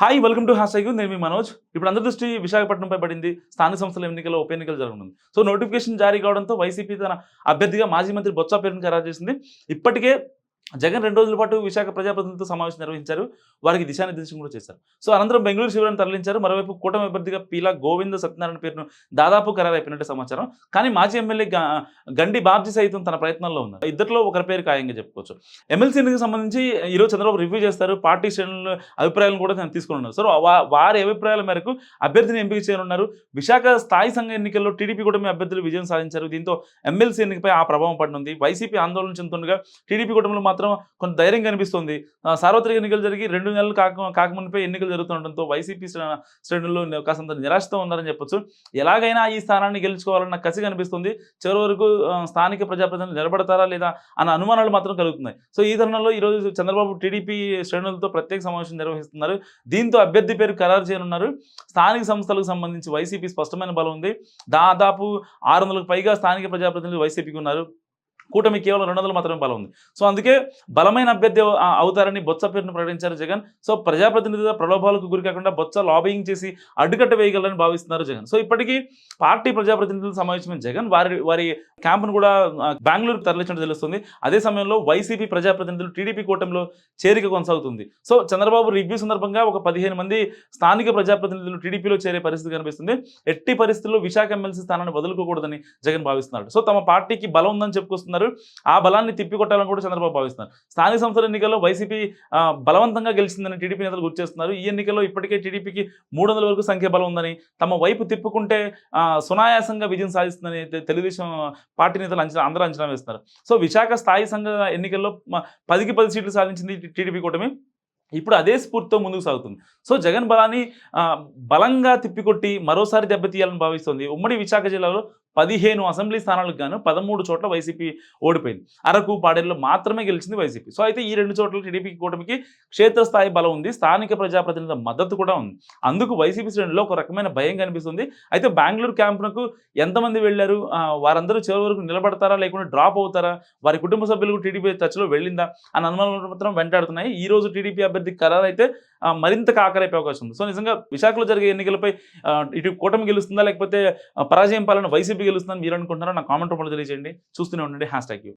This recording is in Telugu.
హాయ్ వెల్కమ్ టు హ్యాష్ నేను మీ మనోజ్. ఇప్పుడు అందరి దృష్టి విశాఖపట్నంపై పడింది. స్థానిక సంస్థల ఎన్నికల్లో ఉప ఎన్నికలు జరగనుంది. సో నోటిఫికేషన్ జారీ కావడంతో వైసీపీ తన అభ్యర్థిగా మాజీ మంత్రి బొత్స పేరును ఖరారు చేసింది. ఇప్పటికే జగన్ రెండు రోజుల పాటు విశాఖ ప్రజాప్రతినిధులతో సమావేశం నిర్వహించారు. వారికి దిశానిర్దేశం కూడా చేశారు. సో అనంతరం బెంగళూరు శిబిరాన్ని తరలించారు. మరోవైపు కూటమి అభ్యర్థిగా పీలా గోవింద సత్యనారాయణ పేరును దాదాపు ఖరారైపోయినట్టు అయిపోయినట్టు సమాచారం. కానీ మాజీ ఎమ్మెల్యే గండి బాబ్జీ సైతం తన ప్రయత్నంలో ఉన్నారు. ఇద్దరిలో ఒకరి పేరు ఖాయంగా చెప్పుకోవచ్చు. ఎమ్మెల్సీ ఎన్నికకు సంబంధించి ఈరోజు చంద్రబాబు రివ్యూ చేస్తారు. పార్టీ శ్రేణుల అభిప్రాయాలను కూడా నేను తీసుకుని ఉన్నారు. సో వారి అభిప్రాయాల మేరకు అభ్యర్థిని ఎంపిక చేయనున్నారు విశాఖ స్థాయి సంఘ ఎన్నికల్లో టీడీపీ కూటమి అభ్యర్థులు విజయం సాధించారు. దీంతో ఎమ్మెల్సీ ఎన్నికపై ఆ ప్రభావం పడనుంది వైసీపీ ఆందోళన చెందుతుండగా టీడీపీ కూటమిలో మాత్రం కొంత ధైర్యం కనిపిస్తుంది. సార్వత్రిక ఎన్నికలు జరిగి రెండు నెలలు కాక కాకమునిపై ఎన్నికలు జరుగుతుండటంతో వైసీపీ శ్రేణుల్లో కాసంత నిరాశతో ఉన్నారని చెప్పొచ్చు. ఎలాగైనా ఈ స్థానాన్ని గెలుచుకోవాలన్న కసి కనిపిస్తుంది. చివరి వరకు స్థానిక ప్రజాప్రతినిధులు నిలబడతారా లేదా అన్న అనుమానాలు మాత్రం కలుగుతున్నాయి. సో ఈ తరుణంలో ఈరోజు చంద్రబాబు టీడీపీ శ్రేణులతో ప్రత్యేక సమావేశం నిర్వహిస్తున్నారు. దీంతో అభ్యర్థి పేరు ఖరారు చేయనున్నారు. స్థానిక సంస్థలకు సంబంధించి వైసీపీ స్పష్టమైన బలం ఉంది. దాదాపు ఆరు వందలకు పైగా స్థానిక ప్రజాప్రతినిధులు వైసీపీకి ఉన్నారు. కూటమి కేవలం రెండు వందలు మాత్రమే బలం ఉంది. సో అందుకే బలమైన అభ్యర్థి అవుతారని బొత్స పేరును ప్రకటించారు జగన్. సో ప్రజాప్రతినిధుల ప్రలోభాలకు గురి కాకుండా బొత్స లాబింగ్ చేసి అడ్డుకట్ట వేయగలరని భావిస్తున్నారు జగన్. సో ఇప్పటికీ పార్టీ ప్రజాప్రతినిధుల సమావేశమైన జగన్ వారి వారి క్యాంపును కూడా బెంగళూరుకు తరలించడం తెలుస్తుంది. అదే సమయంలో వైసీపీ ప్రజాప్రతినిధులు టీడీపీ కూటమిలో చేరిక కొనసాగుతుంది. సో చంద్రబాబు రివ్యూ సందర్భంగా ఒక పదిహేను మంది స్థానిక ప్రజాప్రతినిధులు టీడీపీలో చేరే పరిస్థితి కనిపిస్తుంది. ఎట్టి పరిస్థితుల్లో విశాఖ ఎమ్మెల్సీ స్థానాన్ని వదులుకోకూడదని జగన్ భావిస్తున్నాడు. సో తమ పార్టీకి బలం ఉందని చెప్పుకొస్తున్నారు ఆ బలాన్ని తిప్పికొట్టాలని కూడా చంద్రబాబు భావిస్తున్నారు. స్థానిక సంస్థల ఎన్నికల్లో వైసీపీ బలవంతంగా గెలిచిందని టీడీపీ నేతలు గుర్తు చేస్తున్నారు. ఈ ఎన్నికల్లో ఇప్పటికే టీడీపీకి మూడు వందల వరకు సంఖ్య బలం ఉందని తమ వైపు తిప్పుకుంటే సునాయాసంగా విజయం సాధిస్తుందని తెలుగుదేశం పార్టీ నేతలు అంచనా అందరూ అంచనా వేస్తున్నారు. సో విశాఖ స్థాయి సంఘ ఎన్నికల్లో పదికి పది సీట్లు సాధించింది టీడీపీ కూటమి. ఇప్పుడు అదే స్ఫూర్తితో ముందుకు సాగుతుంది. సో జగన్ బలాన్ని బలంగా తిప్పికొట్టి మరోసారి దెబ్బతీయాలని భావిస్తోంది. ఉమ్మడి విశాఖ జిల్లాలో పదిహేను అసెంబ్లీ స్థానాలకు గాను పదమూడు చోట్ల వైసీపీ ఓడిపోయింది. అరకు పాడేరులో మాత్రమే గెలిచింది వైసీపీ. సో అయితే ఈ రెండు చోట్ల టీడీపీ కూటమికి క్షేత్రస్థాయి బలం ఉంది స్థానిక ప్రజాప్రతినిధుల మద్దతు కూడా ఉంది. అందుకు వైసీపీ శ్రేణుల్లో ఒక రకమైన భయం కనిపిస్తుంది. అయితే బెంగళూరు క్యాంపునకు ఎంతమంది వెళ్ళారు? వారందరూ చివరి వరకు నిలబడతారా? లేకుంటే డ్రాప్ అవుతారా? వారి కుటుంబ సభ్యులకు టీడీపీ టచ్లో వెళ్ళిందా? అని అనుమానాలు మాత్రం వెంటాడుతున్నాయి. ఈ రోజు టీడీపీ అభ్యర్థి ఖరారు అయితే మరింత కాకరైపోయే అవకాశం ఉంది. సో నిజంగా విశాఖలో జరిగే ఎన్నికలపై ఇటు కూటమి గెలుస్తుందా? లేకపోతే పరాజయం పాలన వైసీపీ గెలుస్తుందని మీరు అనుకుంటున్నారో? నా కామెంట్ రూపంలో తెలియజేయండి. చూస్తూనే ఉండండి. Hashtag you.